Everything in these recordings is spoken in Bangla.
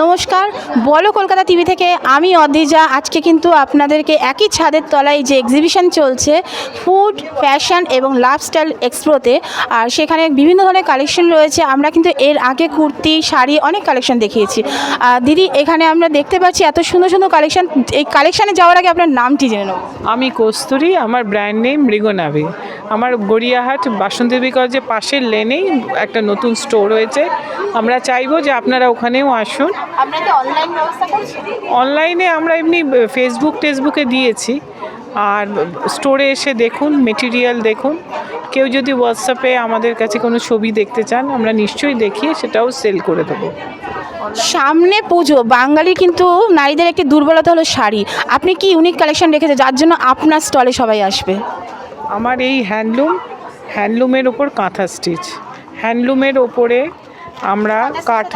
নমস্কার, বলো কলকাতা টিভি থেকে। আমি অদিজা আজকে কিন্তু আপনাদেরকে একই ছাদের তলায় যে এক্সিবিশন চলছে ফুড ফ্যাশন এবং লাইফস্টাইল এক্সপ্রোতে আর সেখানে বিভিন্ন ধরনের কালেকশন রয়েছে। আমরা কিন্তু এর আগে কুর্তি, শাড়ি অনেক কালেকশন দেখিয়েছি। আর দিদি, এখানে আমরা দেখতে পাচ্ছি এত সুন্দর সুন্দর কালেকশন এই কালেকশানে যাওয়ার আগে আপনার নামটি জেনে নেব। আমি কস্তুরি, আমার ব্র্যান্ড নেম মৃগনাভি। আমার গড়িয়াহাট বাসন্তী কলেজের পাশের লেনেই একটা নতুন স্টোর হয়েছে আমরা চাইব যে আপনারা ওখানেও আসুন। আপনাদের অনলাইন ব্যবস্থা করছেন অনলাইনে আমরা এমনি ফেসবুক টেসবুকে দিয়েছি। আর স্টোরে এসে দেখুন মেটেরিয়াল দেখুন। কেউ যদি হোয়াটসঅ্যাপে আমাদের কাছে কোনো ছবি দেখতে চান আমরা নিশ্চয়ই দেখিয়ে সেটাও সেল করে দেবো। সামনে পুজো বাঙালির কিন্তু নারীদের একটি দুর্বলতা হলো শাড়ি। আপনি কি ইউনিক কালেকশন রেখেছে যার জন্য আপনার স্টলে সবাই আসবে। আমার এই হ্যান্ডলুম হ্যান্ডলুমের ওপর কাঁথা স্টিচ। হ্যান্ডলুমের ওপরে আমরা কাঠ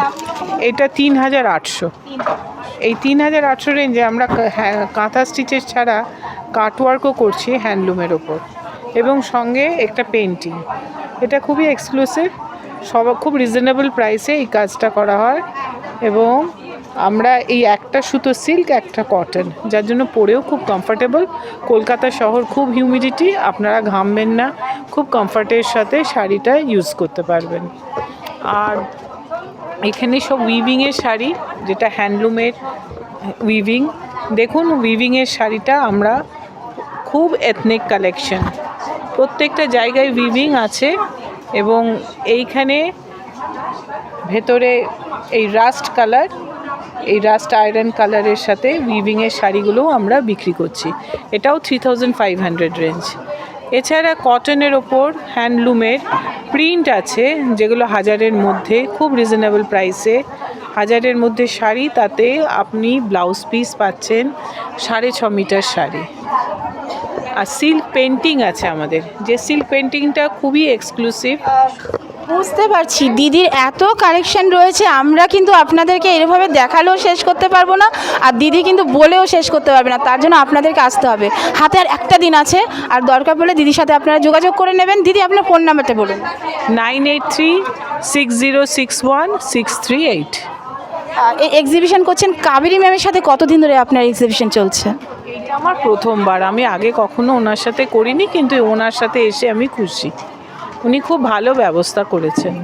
এটা তিন হাজার আটশো। এই তিন হাজার আটশো রেঞ্জে আমরা হ্যাঁ, কাঁথা স্টিচের ছাড়া কাটওয়ার্কও করছি হ্যান্ডলুমের ওপর। এবং সঙ্গে একটা পেন্টিং এটা খুবই এক্সক্লুসিভ সব খুব রিজনেবল প্রাইসে এই কাজটা করা হয়। এবং আমরা এই একটা সুতো সিল্ক একটা কটন যার জন্য পরেও খুব কমফর্টেবল কলকাতা শহর খুব হিউমিডিটি আপনারা ঘামবেন না, খুব কমফর্টের সাথে শাড়িটা ইউজ করতে পারবেন। আর এখানে সব উইভিংয়ের শাড়ি, যেটা হ্যান্ডলুমের উইভিং দেখুন উইভিংয়ের শাড়িটা আমরা খুব এথনিক কালেকশন প্রত্যেকটা জায়গায় উইভিং আছে এবং এইখানে ভেতরে এই রাস্ট কালার এই রাস্ট আয়রন কালারের সাথে উইভিংয়ের শাড়িগুলোও আমরা বিক্রি করছি। এটাও three thousand five hundred range এছাড়া কটনের ওপর হ্যান্ডলুমের প্রিন্ট আছে, যেগুলো হাজারের মধ্যে, খুব রিজনেবল প্রাইসে হাজারের মধ্যে শাড়ি, তাতে আপনি ব্লাউজ পিস পাচ্ছেন সাড়ে ছ মিটার শাড়ি। আর সিল্ক পেন্টিং আছে আমাদের। যে সিল্ক পেন্টিংটা খুবই এক্সক্লুসিভ বুঝতে পারছি। দিদির এত কালেকশন রয়েছে আমরা কিন্তু আপনাদেরকে এভাবে দেখালেও শেষ করতে পারব না আর দিদি কিন্তু বলেও শেষ করতে পারবে না তার জন্য আপনাদেরকে আসতে হবে। হাতে আর একটা দিন আছে আর দরকার পড়লে দিদির সাথে আপনারা যোগাযোগ করে নেবেন। দিদি আপনার ফোন নাম্বারটা বলুন। Nine eight three six zero six one six three eight. এই এক্সিবিশন করছেন কাবেরী ম্যামের সাথে কতদিন ধরে আপনার এক্সিবিশন চলছে? এইটা আমার প্রথমবার আমি আগে কখনো ওনার সাথে করিনি কিন্তু ওনার সাথে এসে আমি খুশি। উনি খুব ভালো ব্যবস্থা করেছেন।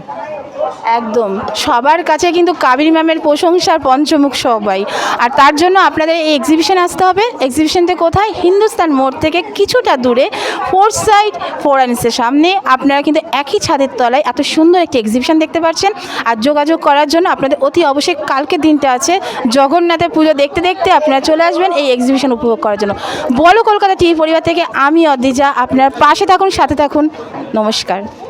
একদম। সবার কাছে কিন্তু কাবেরী ম্যামের প্রশংসার পঞ্চমুখ সবাই। আর তার জন্য আপনাদের এই এক্সিবিশন আসতে হবে। এক্সিবিশনটা কোথায়? হিন্দুস্তান মোড় থেকে কিছুটা দূরে ফোর সাইড ফোরান্সের সামনে। আপনারা কিন্তু একই ছাদের তলায় এত সুন্দর একটি এক্সিবিশন দেখতে পাচ্ছেন। আর যোগাযোগ করার জন্য আপনাদের অতি অবশ্যই কালকে দিনটা আছে। জগন্নাথের পুজো দেখতে দেখতে আপনারা চলে আসবেন এই এক্সিবিশন উপভোগ করার জন্য। বলো কলকাতা টিভি পরিবার থেকে, আমি অদিজা আপনার পাশে থাকুন, সাথে থাকুন। নমস্কার।